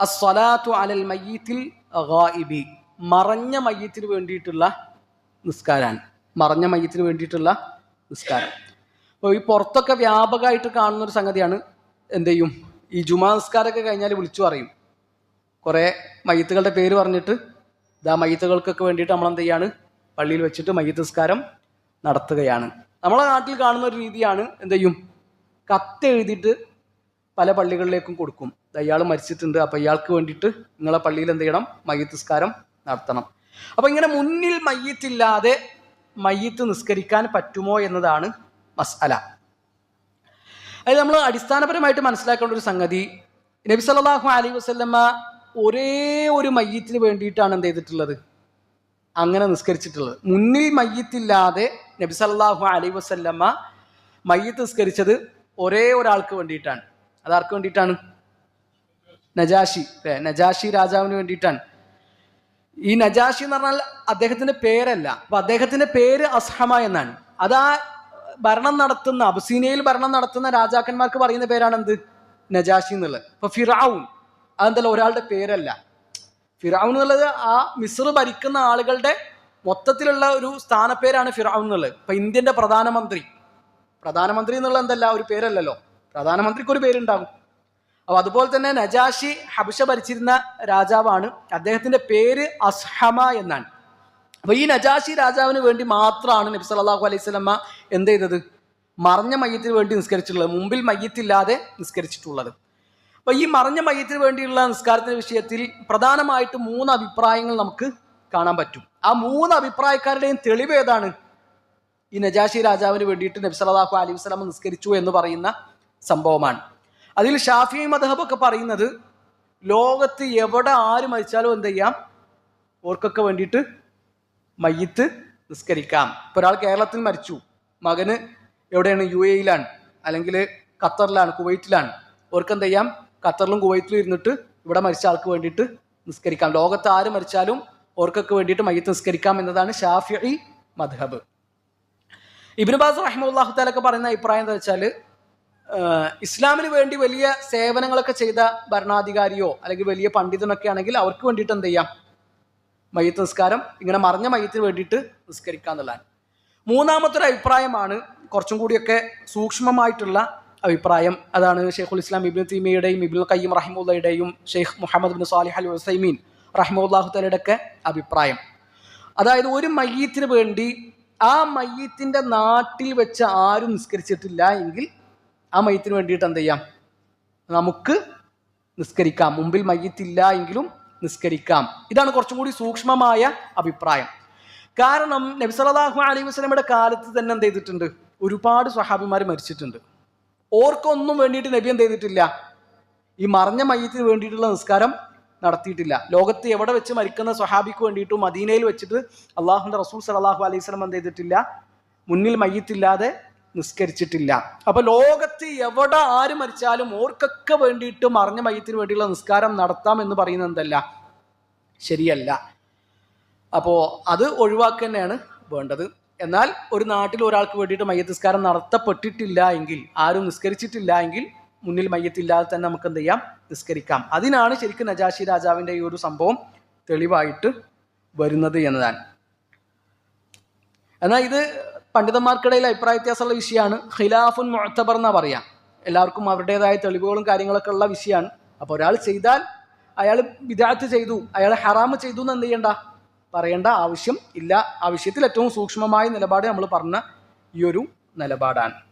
അസ്വലാത്തു അലൽ മയ്യത്തിൽ ഗായിബി. മറഞ്ഞ മയ്യത്തിന് വേണ്ടിയിട്ടുള്ള നിസ്കാരാണ്. മറഞ്ഞ മയ്യത്തിന് വേണ്ടിയിട്ടുള്ള നിസ്കാരം. അപ്പോൾ ഈ പുറത്തൊക്കെ വ്യാപകമായിട്ട് കാണുന്ന ഒരു സംഗതിയാണ് എന്ത് ചെയ്യും? ഈ ജുമാ നിസ്കാരമൊക്കെ കഴിഞ്ഞാൽ വിളിച്ചു പറയും. കുറേ മയ്യത്തുകളുടെ പേര് പറഞ്ഞിട്ട് ഇതാ മയ്യത്തുകൾക്കൊക്കെ വേണ്ടിയിട്ട് നമ്മൾ എന്ത് ചെയ്യാണ്? പള്ളിയിൽ വെച്ചിട്ട് മയ്യത്ത് നിസ്കാരം നടത്തുകയാണ്. നമ്മളെ നാട്ടിൽ കാണുന്ന ഒരു രീതിയാണ് എന്ത് ചെയ്യും? കത്ത് എഴുതിയിട്ട് പല പള്ളികളിലേക്കും കൊടുക്കും. അയാൾ മരിച്ചിട്ടുണ്ട്. അപ്പം ഇയാൾക്ക് വേണ്ടിയിട്ട് നിങ്ങളെ പള്ളിയിൽ എന്ത് ചെയ്യണം? മയ്യത്ത് നിസ്കാരം നടത്തണം. അപ്പം ഇങ്ങനെ മുന്നിൽ മയ്യത്തില്ലാതെ മയ്യത്ത് നിസ്കരിക്കാൻ പറ്റുമോ എന്നതാണ് മസ്അല. അതായത് നമ്മൾ അടിസ്ഥാനപരമായിട്ട് മനസ്സിലാക്കേണ്ട ഒരു സംഗതി. നബി സല്ലല്ലാഹു അലൈഹി വസല്ലമ ഒരേ ഒരു മയ്യത്തിന് വേണ്ടിയിട്ടാണ് എന്ത് ചെയ്തിട്ടുള്ളത്? അങ്ങനെ നിസ്കരിച്ചിട്ടുള്ളത്. മുന്നിൽ മയ്യത്തില്ലാതെ നബി സല്ലല്ലാഹു അലൈഹി വസ്ല്ലമ്മ മയ്യത്ത് നിസ്കരിച്ചത് ഒരേ ഒരാൾക്ക് വേണ്ടിയിട്ടാണ്. അതാർക്ക് വേണ്ടിയിട്ടാണ്? നജാഷി അല്ലെ? നജാഷി രാജാവിന് വേണ്ടിയിട്ടാണ്. ഈ നജാഷി എന്ന് പറഞ്ഞാൽ അദ്ദേഹത്തിന്റെ പേരല്ല. അപ്പൊ അദ്ദേഹത്തിന്റെ പേര് അസ്ഹമ എന്നാണ്. അതാ ഭരണം നടത്തുന്ന അബസീനയിൽ ഭരണം നടത്തുന്ന രാജാക്കന്മാർക്ക് പറയുന്ന പേരാണ് എന്ത് നജാഷി എന്നുള്ളത്. ഇപ്പൊ ഫിറാവുൻ അതെന്തല്ല ഒരാളുടെ പേരല്ല. ഫിറാവുൻ എന്നുള്ളത് ആ മിസ്ർ ഭരിക്കുന്ന ആളുകളുടെ മൊത്തത്തിലുള്ള ഒരു സ്ഥാനപ്പേരാണ് ഫിറാവുൻ എന്നുള്ളത്. ഇപ്പൊ ഇന്ത്യന്റെ പ്രധാനമന്ത്രി. പ്രധാനമന്ത്രി എന്നുള്ള എന്തല്ല? ഒരു പേരല്ലല്ലോ. പ്രധാനമന്ത്രിക്ക് ഒരു പേരുണ്ടാകും. അപ്പൊ അതുപോലെ തന്നെ നജാഷി ഹബിഷ ഭരിച്ചിരുന്ന രാജാവാണ്. അദ്ദേഹത്തിന്റെ പേര് അസ്ഹമ എന്നാണ്. അപ്പൊ ഈ നജാഷി രാജാവിന് വേണ്ടി മാത്രമാണ് നബി സല്ലല്ലാഹു അലൈഹി സ്വലമ്മ എന്ത് ചെയ്തത്? മറഞ്ഞ മയ്യത്തിന് വേണ്ടി നിസ്കരിച്ചിട്ടുള്ളത് മുമ്പിൽ മയ്യത്തില്ലാതെ നിസ്കരിച്ചിട്ടുള്ളത്. അപ്പൊ ഈ മറഞ്ഞ മയ്യത്തിന് വേണ്ടിയുള്ള നിസ്കാരത്തിന്റെ വിഷയത്തിൽ പ്രധാനമായിട്ട് മൂന്ന് അഭിപ്രായങ്ങൾ നമുക്ക് കാണാൻ പറ്റും. ആ മൂന്ന് അഭിപ്രായക്കാരുടെയും തെളിവ് ഏതാണ്? ഈ നജാഷി രാജാവിന് വേണ്ടിയിട്ട് നബി സല്ലല്ലാഹു അലൈഹി നിസ്കരിച്ചു എന്ന് പറയുന്ന സംഭവമാണ്. അതിൽ ഷാഫി മദഹബ് ഒക്കെ പറയുന്നത് ലോകത്ത് എവിടെ ആര് മരിച്ചാലും എന്ത് ചെയ്യാം? ഓർക്കൊക്കെ വേണ്ടിയിട്ട് മയ്യത്ത് നിസ്കരിക്കാം. ഇപ്പൊ ഒരാൾ കേരളത്തിൽ മരിച്ചു. മകന് എവിടെയാണ്? യു എയിലാണ് അല്ലെങ്കിൽ ഖത്തറിലാണ് കുവൈറ്റിലാണ്. ഓർക്ക് എന്ത് ചെയ്യാം? ഖത്തറിലും കുവൈറ്റിലും ഇരുന്നിട്ട് ഇവിടെ മരിച്ച ആൾക്ക് വേണ്ടിയിട്ട് നിസ്കരിക്കാം. ലോകത്ത് ആര് മരിച്ചാലും ഓർക്കൊക്കെ വേണ്ടിയിട്ട് മയ്യത്ത് നിസ്കരിക്കാം എന്നതാണ് ഷാഫി മദ്ഹബ്. ഇബിന് ബാസ് പറയുന്ന അഭിപ്രായം എന്താ വെച്ചാൽ ഇസ്ലാമിന് വേണ്ടി വലിയ സേവനങ്ങളൊക്കെ ചെയ്ത ഭരണാധികാരിയോ അല്ലെങ്കിൽ വലിയ പണ്ഡിതനൊക്കെ ആണെങ്കിൽ അവർക്ക് വേണ്ടിയിട്ട് എന്ത് ചെയ്യാം? മയ്യത്ത് നിസ്കാരം ഇങ്ങനെ മറിഞ്ഞ മയ്യത്തിന് വേണ്ടിയിട്ട് നിസ്കരിക്കുക എന്നുള്ളതാണ്. മൂന്നാമത്തെ ഒരു അഭിപ്രായമാണ് കുറച്ചും കൂടിയൊക്കെ സൂക്ഷ്മമായിട്ടുള്ള അഭിപ്രായം. അതാണ് ഷെയ്ഖുൽ ഇസ്ലാം ഇബിൻ തീമിയുടെയും Ibn Qayyim റഹിമുള്ളയുടെയും Sheikh Muhammad bin Salih al Uthaymeen റഹിമുല്ലാഹു തലയുടെ ഒക്കെ അഭിപ്രായം. അതായത് ഒരു മയ്യത്തിന് വേണ്ടി ആ മയ്യത്തിന്റെ നാട്ടിൽ വെച്ച് ആരും നിസ്കരിച്ചിട്ടില്ല എങ്കിൽ ആ മയ്യത്തിന് വേണ്ടിയിട്ട് എന്ത് ചെയ്യാം? നമുക്ക് നിസ്കരിക്കാം. മുമ്പിൽ മയ്യത്തില്ല എങ്കിലും നിസ്കരിക്കാം. ഇതാണ് കുറച്ചും കൂടി സൂക്ഷ്മമായ അഭിപ്രായം. കാരണം നബി സല്ലല്ലാഹു അലൈഹി വസല്ലമയുടെ കാലത്ത് തന്നെ എന്ത് ചെയ്തിട്ടുണ്ട്? ഒരുപാട് സ്വഹാബിമാർ മരിച്ചിട്ടുണ്ട്. ഓർക്കൊന്നും വേണ്ടിയിട്ട് നബി എന്ത് ചെയ്തിട്ടില്ല? ഈ മറഞ്ഞ മയ്യത്തിന് വേണ്ടിയിട്ടുള്ള നിസ്കാരം നടത്തിയിട്ടില്ല. ലോകത്ത് എവിടെ വെച്ച് മരിക്കുന്ന സ്വഹാബിക്ക് വേണ്ടിയിട്ടും മദീനയിൽ വെച്ചിട്ട് അള്ളാഹുന്റെ റസൂൽ സലാഹു അലൈഹി സ്വലം എന്ത് ചെയ്തിട്ടില്ല? മുന്നിൽ മയ്യത്തില്ലാതെ നിസ്കരിച്ചിട്ടില്ല. അപ്പൊ ലോകത്ത് എവിടെ ആര് മരിച്ചാലും ഓർക്കൊക്കെ വേണ്ടിയിട്ട് മറഞ്ഞ മയ്യത്തിന് വേണ്ടിയുള്ള നിസ്കാരം നടത്താം എന്ന് പറയുന്നത് എന്തല്ല? ശരിയല്ല. അപ്പോ അത് ഒഴിവാക്കുക തന്നെയാണ് വേണ്ടത്. എന്നാൽ ഒരു നാട്ടിൽ ഒരാൾക്ക് വേണ്ടിയിട്ട് മയ്യത്ത് നിസ്കാരം നടത്തപ്പെട്ടിട്ടില്ല എങ്കിൽ ആരും നിസ്കരിച്ചിട്ടില്ല എങ്കിൽ മുന്നിൽ മയ്യത്തില്ലാതെ തന്നെ നമുക്ക് എന്ത് ചെയ്യാം? നിസ്കരിക്കാം. അതിനാണ് ശരിക്കും നജാഷി രാജാവിന്റെ ഈ ഒരു സംഭവം തെളിവായിട്ട് വരുന്നത് എന്നതാണ്. എന്നാൽ ഇത് പണ്ഡിതന്മാർക്കിടയിൽ അഭിപ്രായ വ്യത്യാസമുള്ള വിഷയമാണ്. ഖിലാഫുൻ മുഹത്തബർ എന്നാ പറയാം. എല്ലാവർക്കും അവരുടേതായ തെളിവുകളും കാര്യങ്ങളൊക്കെ ഉള്ള വിഷയമാണ്. അപ്പോൾ ഒരാൾ ചെയ്താൽ അയാൾ വിദാത്ത് ചെയ്തു അയാൾ ഹറാമ് ചെയ്തു എന്ന് എന്ത് ചെയ്യണ്ട? പറയേണ്ട ആവശ്യം ഇല്ല. ആ വിഷയത്തിൽ ഏറ്റവും സൂക്ഷ്മമായ നിലപാട് നമ്മൾ പറഞ്ഞ ഈ ഒരു നിലപാടാണ്.